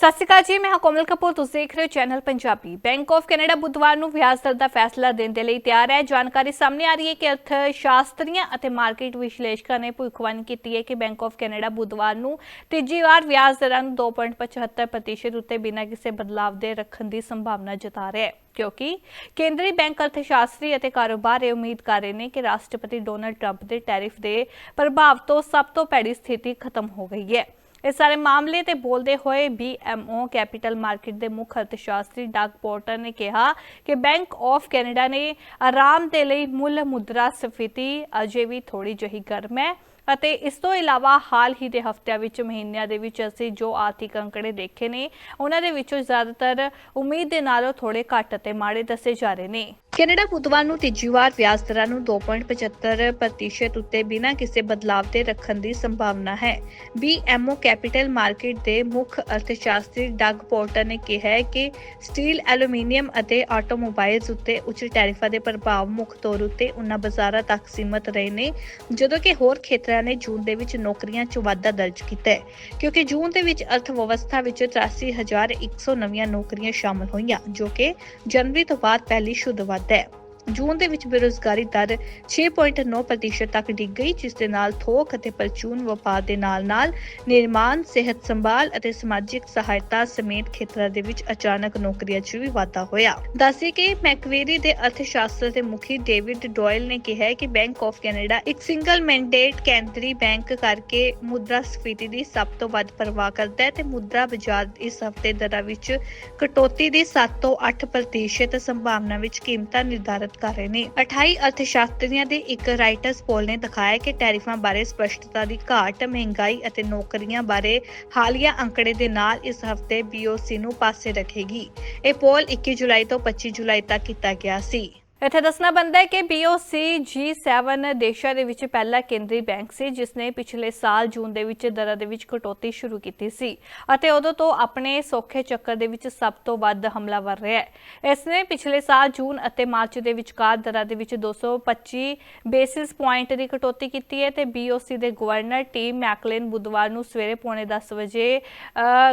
ਸਤਿ ਸ਼੍ਰੀ ਅਕਾਲ ਜੀ, ਮੈਂ ਹਾਂ ਕੋਮਲ ਕਪੂਰ, ਤੁਸੀਂ ਦੇਖ ਰਹੇ ਹੋ channel Punjabi. Bank of Canada ਬੁੱਧਵਾਰ ਨੂੰ ਵਿਆਜ ਦਰ ਦਾ ਫੈਸਲਾ ਦੇਣ ਦੇ ਲਈ ਤਿਆਰ ਹੈ। ਜਾਣਕਾਰੀ ਸਾਹਮਣੇ ਆ ਰਹੀ ਹੈ ਕਿ ਅਰਥ ਸ਼ਾਸਤਰੀਆਂ ਅਤੇ ਮਾਰਕੀਟ ਵਿਸ਼ਲੇਸ਼ਕਾਂ ਨੇ ਭੁੱਖਵਾਨੀ ਕੀਤੀ ਹੈ ਕਿ ਬੈਂਕ ਆਫ ਕੈਨੇਡਾ ਬੁੱਧਵਾਰ ਨੂੰ ਤੀਜੀ ਵਾਰ ਵਿਆਜ ਦਰਾਂ ਨੂੰ 2.75% ਉੱਤੇ ਬਿਨਾਂ ਕਿਸੇ ਬਦਲਾਵ ਦੇ ਰੱਖਣ ਦੀ ਸੰਭਾਵਨਾ ਜਤਾ ਰਿਹਾ ਹੈ। ਕਿਉਂਕਿ ਕੇਂਦਰੀ ਬੈਂਕ ਅਰਥਸ਼ਾਸਤਰੀ ਅਤੇ ਕਾਰੋਬਾਰ ਇਹ ਉਮੀਦ ਕਰ ਰਹੇ ਨੇ ਕਿ ਰਾਸ਼ਟਰਪਤੀ ਡੋਨਲਡ ਟਰੰਪ ਦੇ ਟੈਰਿਫ ਦੇ ਪ੍ਰਭਾਵ ਤੋਂ ਸਭ ਤੋਂ ਭੈੜੀ ਸਥਿਤੀ ਖਤਮ ਹੋ ਗਈ ਹੈ। ਇਸ ਸਾਰੇ ਮਾਮਲੇ ਤੇ ਬੋਲਦੇ ਹੋਏ BMO ਕੈਪੀਟਲ ਮਾਰਕੀਟ ਦੇ ਮੁੱਖ ਅਰਥਸ਼ਾਸਤਰੀ ਡਾਕ ਪੋਰਟਰ ਨੇ ਕਿਹਾ ਕਿ ਬੈਂਕ ਆਫ ਕੈਨੇਡਾ ਨੇ ਆਰਾਮ ਦੇ ਲਈ ਮੁੱਲ ਮੁਦਰਾ ਸਫੀਤੀ ਅਜੇ ਵੀ ਥੋੜੀ ਜਿਹੀ ਗਰਮ ਹੈ ਅਤੇ ਇਸ ਤੋਂ ਇਲਾਵਾ ਹਾਲ ਹੀ ਦੇ ਹਫ਼ਤਿਆਂ ਵਿੱਚ ਮਹੀਨਿਆਂ ਦੇ ਵਿੱਚ ਅਸੀਂ ਜੋ ਆਰਥਿਕ ਅੰਕੜੇ ਦੇਖੇ ਨੇ, ਉਹਨਾਂ ਦੇ ਵਿੱਚੋਂ ਜ਼ਿਆਦਾਤਰ ਉਮੀਦ ਦੇ ਨਾਲੋਂ ਥੋੜੇ ਘੱਟ ਅਤੇ ਮਾੜੇ ਦੱਸੇ ਜਾ ਰਹੇ ਨੇ। ਕੈਨੇਡਾ ਬੁੱਧਵਾਰ ਨੂੰ ਤੀਜੀ ਵਾਰ ਵਿਆਜ ਦਰਾਂ ਨੂੰ 2.75% ਉੱਤੇ ਬਿਨਾਂ ਕਿਸੇ ਬਦਲਾਵ ਦੇ ਰੱਖਣ ਦੀ ਸੰਭਾਵਨਾ ਹੈ। BMO ਕੈਪੀਟਲ ਮਾਰਕੀਟ ਦੇ ਮੁੱਖ ਅਰਥਸ਼ਾਸਤਰੀ ਡਗ ਪੋਰਟਰ ਨੇ ਕਿਹਾ ਹੈ ਕਿ ਸਟੀਲ, ਐਲੂਮੀਨੀਅਮ ਅਤੇ ਆਟੋਮੋਬਾਈਲਸ ਉੱਤੇ ਉੱਚ ਟੈਰਿਫਾਂ ਦੇ ਪ੍ਰਭਾਵ ਮੁੱਖ ਤੌਰ ਉੱਤੇ ਉਨ੍ਹਾਂ ਬਾਜ਼ਾਰਾਂ ਤੱਕ ਸੀਮਤ ਰਹੇ ਨੇ, ਜਦੋਂ ਕਿ ਹੋਰ ਖੇਤਰਾਂ ਨੇ ਜੂਨ ਦੇ ਵਿੱਚ ਨੌਕਰੀਆਂ 'ਚ ਵਾਧਾ ਦਰਜ ਕੀਤਾ ਹੈ, ਕਿਉਂਕਿ ਜੂਨ ਦੇ ਵਿੱਚ ਅਰਥ ਵਿਵਸਥਾ ਵਿੱਚ 83100 ਨਵੀਆਂ ਨੌਕਰੀਆਂ ਸ਼ਾਮਲ ਹੋਈਆਂ, ਜੋ ਕਿ ਜਨਵਰੀ ਤੋਂ ਬਾਅਦ ਪਹਿਲੀ ਸ਼ੁੱਧ ਵਾਧਾ ਹੈ ਜੂਨ ਦੇ ਵਿੱਚ ਬੇਰੁਜ਼ਗਾਰੀ ਦਰ 6.9% ਤੱਕ ਡਿੱਗ ਗਈ, ਜਿਸ ਦੇ ਨਾਲ ਥੋਕ ਅਤੇ ਪਰਚੂਨ ਵਪਾਰ ਦੇ ਨਾਲ-ਨਾਲ ਨਿਰਮਾਣ, ਸਿਹਤ ਸੰਭਾਲ ਅਤੇ ਸਮਾਜਿਕ ਸਹਾਇਤਾ ਸਮੇਤ ਖੇਤਰਾਂ ਦੇ ਵਿੱਚ ਅਚਾਨਕ ਨੌਕਰੀਆਂ 'ਚ ਵੀ ਵਾਧਾ ਹੋਇਆ। ਦੱਸੇ ਕਿ ਮੈਕਵੇਰੀ ਦੇ ਅਰਥਸ਼ਾਸਤਰ ਦੇ ਮੁਖੀ ਡੇਵਿਡ ਡੋਇਲ ਨੇ ਕਿਹਾ ਕਿ ਬੈਂਕ ਆਫ ਕੈਨੇਡਾ ਇੱਕ ਸਿੰਗਲ ਮੈਂਡੇਟ ਕੇਂਦਰੀ ਬੈਂਕ ਕਰਕੇ ਮੁਦਰਾ ਦੀ ਸਭ ਤੋਂ ਵੱਧ ਪਰਵਾਹ ਕਰਦਾ ਹੈ ਤੇ ਮੁਦਰਾ ਬਾਜ਼ਾਰ ਇਸ ਹਫ਼ਤੇ ਦਰਾਂ ਵਿੱਚ ਕਟੌਤੀ ਦੀ 7 ਤੋਂ 8% ਸੰਭਾਵਨਾ ਵਿੱਚ ਕੀਮਤਾਂ ਨਿਰਧਾਰਤ ਕਰ ਰਹੇ ਨੇ। 28 ਅਰਥਸ਼ਾਸਤਰੀਆਂ ਦੇ ਇੱਕ ਰਾਈਟਰਸ ਪੋਲ ਨੇ ਦਿਖਾਇਆ ਕਿ ਟੈਰਿਫਾਂ ਬਾਰੇ ਸਪਸ਼ਟਤਾ ਦੀ ਘਾਟ, ਮਹਿੰਗਾਈ ਅਤੇ ਨੌਕਰੀਆਂ ਬਾਰੇ ਹਾਲੀਆ ਅੰਕੜੇ ਦੇ ਨਾਲ ਇਸ ਹਫ਼ਤੇ BOC ਨੂੰ ਪਾਸੇ ਰੱਖੇਗੀ। ਇਹ ਪੋਲ 21 ਜੁਲਾਈ ਤੋਂ 25 ਜੁਲਾਈ ਤੱਕ ਕੀਤਾ ਗਿਆ ਸੀ। ਇੱਥੇ ਦੱਸਣਾ ਬੰਦਾ ਹੈ ਕਿ BOC G7 ਦੇਸ਼ਾਂ ਦੇ ਵਿੱਚ ਪਹਿਲਾ ਕੇਂਦਰੀ ਬੈਂਕ ਸੀ ਜਿਸ ਨੇ ਪਿਛਲੇ ਸਾਲ ਜੂਨ ਦੇ ਵਿੱਚ ਦਰਾਂ ਦੇ ਵਿੱਚ ਕਟੌਤੀ ਸ਼ੁਰੂ ਕੀਤੀ ਸੀ ਅਤੇ ਉਦੋਂ ਤੋਂ ਆਪਣੇ ਸੌਖੇ ਚੱਕਰ ਦੇ ਵਿੱਚ ਸਭ ਤੋਂ ਵੱਧ ਹਮਲਾਵਰ ਰਿਹਾ ਹੈ। ਇਸ ਨੇ ਪਿਛਲੇ ਸਾਲ ਜੂਨ ਅਤੇ ਮਾਰਚ ਦੇ ਵਿਚਕਾਰ ਦਰਾਂ ਦੇ ਵਿੱਚ 225 ਬੇਸਿਸ ਪੁਆਇੰਟ ਦੀ ਕਟੌਤੀ ਕੀਤੀ ਹੈ ਤੇ BOC ਦੇ ਗਵਰਨਰ ਟੀਮ ਮੈਕਲੇਨ ਬੁੱਧਵਾਰ ਨੂੰ ਸਵੇਰੇ ਪੌਣੇ 10 ਵਜੇ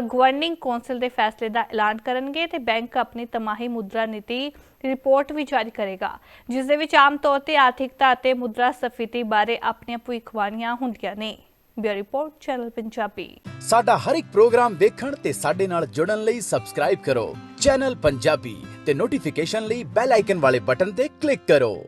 ਗਵਰਨਿੰਗ ਕੌਂਸਲ ਦੇ ਫੈਸਲੇ ਦਾ ਐਲਾਨ ਕਰਨਗੇ ਤੇ ਬੈਂਕ ਆਪਣੀ ਤਮਾਹੀ ਮੁਦਰਾ ਨੀਤੀ ਰਿਪੋਰਟ ਵੀ ਜਾਰੀ ਕਰੇਗਾ, ਜਿਸ ਦੇ ਵਿੱਚ ਆਮ ਤੌਰ ਤੇ ਆਰਥਿਕਤਾ ਅਤੇ ਮੁਦਰਾ ਬਾਰੇ ਆਪਣੀਆਂ ਭਵਿੱਖਬਾਣੀਆਂ ਹੁੰਦੀਆਂ ਨੇ। Bureau report, channel Punjabi. ਸਾਡਾ ਹਰ ਇੱਕ ਪ੍ਰੋਗਰਾਮ ਦੇਖਣ ਤੇ ਸਾਡੇ ਨਾਲ ਜੁੜਨ ਲਈ ਸਬਸਕ੍ਰਾਈਬ ਕਰੋ। ਚੈਨਲ ਪੰਜਾਬੀ ਤੇ ਨੋਟੀਫਿਕੇਸ਼ਨ ਲਈ ਬੈਲ ਆਈਕਨ ਵਾਲੇ ਬਟਨ ਤੇ ਕਲਿੱਕ ਕਰੋ।